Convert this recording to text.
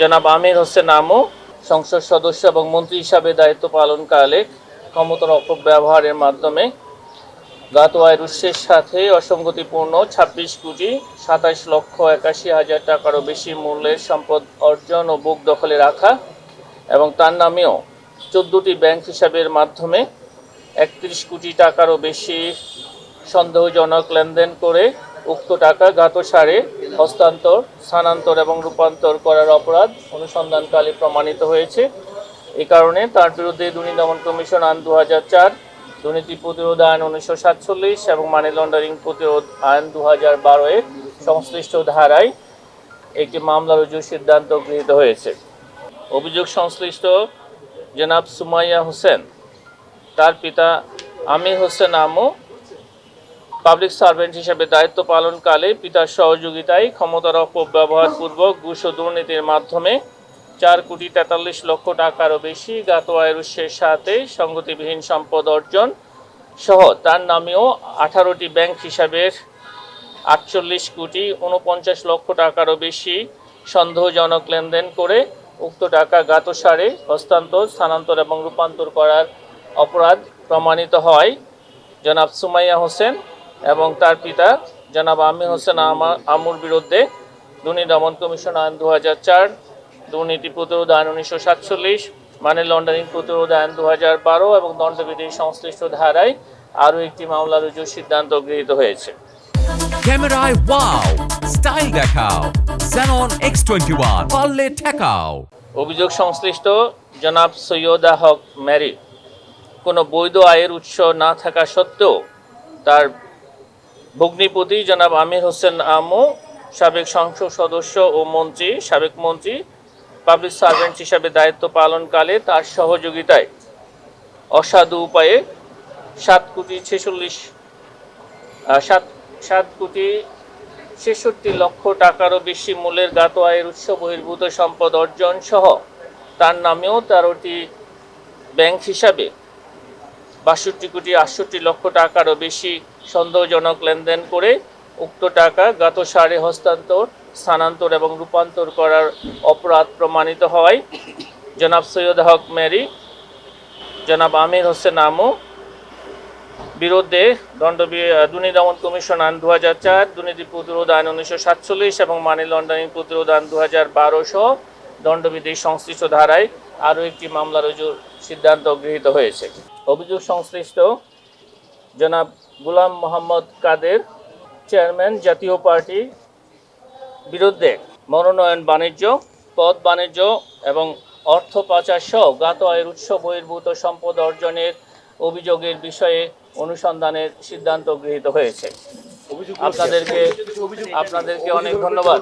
জনাব আমির হোসেন আমু, সংসদ সদস্য এবং মন্ত্রী হিসাবে দায়িত্ব পালনকালে ক্ষমতার অপব্যবহারের মাধ্যমে গত আয়ের উৎসের সাথে অসঙ্গতিপূর্ণ ছাব্বিশ কোটি সাতাশ লক্ষ একাশি হাজার টাকারও বেশি মূল্যের সম্পদ অর্জন ও বুক দখলে রাখা এবং তার নামেও চোদ্দোটি ব্যাংক হিসাবের মাধ্যমে একত্রিশ কোটি টাকারও বেশি সন্দেহজনক লেনদেন করে উক্ত টাকা গাতসারে হস্তান্তর, স্থানান্তর এবং রূপান্তর করার অপরাধ অনুসন্ধানকালে প্রমাণিত হয়েছে। এই কারণে তার বিরুদ্ধে দুর্নীতি দমন কমিশন আইন দু হাজার চার, দুর্নীতি প্রতিরোধ আইন উনিশশো সাতচল্লিশ এবং মানি লন্ডারিং প্রতিরোধ আইন দু হাজার বারোয় সংশ্লিষ্ট ধারায় একটি মামলা রুজুর সিদ্ধান্ত গৃহীত হয়েছে। অভিযোগ সংশ্লিষ্ট জনাব সুমাইয়া হোসেন, তার পিতা আমির হোসেন আমু পাবলিক সার্ভেন্ট হিসেবে দায়িত্ব পালনকালে পিতার সহযোগিতায় ক্ষমতার অপব্যবহার পূর্বক ঘুষ ও দুর্নীতির মাধ্যমে চার কোটি তেতাল্লিশ লক্ষ টাকারও বেশি গাত আয়ের উৎসের সাথে সংগতিবিহীন সম্পদ অর্জন সহ তার নামেও আঠারোটি ব্যাংক হিসাবের আটচল্লিশ কোটি উনপঞ্চাশ লক্ষ টাকারও বেশি সন্দেহজনক লেনদেন করে উক্ত টাকা গাতসারে হস্তান্তর, স্থানান্তর এবং রূপান্তর করার অপরাধ প্রমাণিত হয়। জনাব সুমাইয়া হোসেন এবং তার পিতা জনাব আমি হোসেন আমা- আমুর বিরুদ্ধে দুর্নীতি দমন কমিশন আইন দু হাজার চার দুর্নীতি প্রতিরোধ আইন উনিশশো সাতচল্লিশ মানি লন্ডারিং প্রতিরোধ আইন দু হাজার বারো এবং দণ্ডবিধির সংশ্লিষ্ট ধারায় আরও একটি মামলা রুজুর সিদ্ধান্ত গৃহীত হয়েছে। ক্যামেরায় ওয়াও স্টাইল দেখাও Xenon X21 পারলে ঠেকাও। অভিযোগ সংশ্লিষ্ট জনাব সৈয়দা হক ম্যারি কোনো বৈধ আয়ের উৎস না থাকা সত্ত্বেও তার ভগ্নিপতি জনাব আমির হোসেন আমু, সাবেক সংসদ সদস্য ও মন্ত্রী, সাবেক মন্ত্রী, পাবলিক সার্ভেন্ট হিসাবে দায়িত্ব পালনকালে তার সহযোগিতায় অসাধু উপায়ে সাত কোটি ছেচল্লিশ সাত সাত কোটি ছেষট্টি লক্ষ টাকারও বেশি মূল্যের গাত আয়ের উৎস বহির্ভূত সম্পদ অর্জন সহ তার নামেও তেরোটি ব্যাংক হিসাবে বাষট্টি কোটি আটষট্টি লক্ষ টাকারও বেশি সন্দেহজনক লেনদেন করে উক্ত টাকা গত সারে হস্তান্তর, স্থানান্তর এবং রূপান্তর করার অপরাধ প্রমাণিত হয়। জনাব সৈয়দ হক মেরি, জনাব আমির হোসেন আমু, বিরুদ্ধে দণ্ড দুর্নীতি দমন কমিশন আইন দু হাজার চার, দুর্নীতি প্রতিরোধ আইন উনিশশো সাতচল্লিশ এবং মানি লন্ডারিং প্রতিরোধ আইন দু হাজার বারো সহ দণ্ডবিধির সংশ্লিষ্ট ধারায় আরও একটি মামলা রুজুর সিদ্ধান্ত গৃহীত হয়েছে। অভিযোগ সংশ্লিষ্ট জনাব গুলাম মোহাম্মদ কাদের চেয়ারম্যান জাতীয় পার্টি বিরুদ্ধে মনোনয়ন বাণিজ্য পদ বাণিজ্য এবং অর্থ পাচার সহ গাত আয়ের উৎস বহির্ভূত সম্পদ অর্জনের অভিযোগের বিষয়ে অনুসন্ধানের সিদ্ধান্ত গৃহীত হয়েছে। আপনাদেরকে আপনাদেরকে অনেক ধন্যবাদ।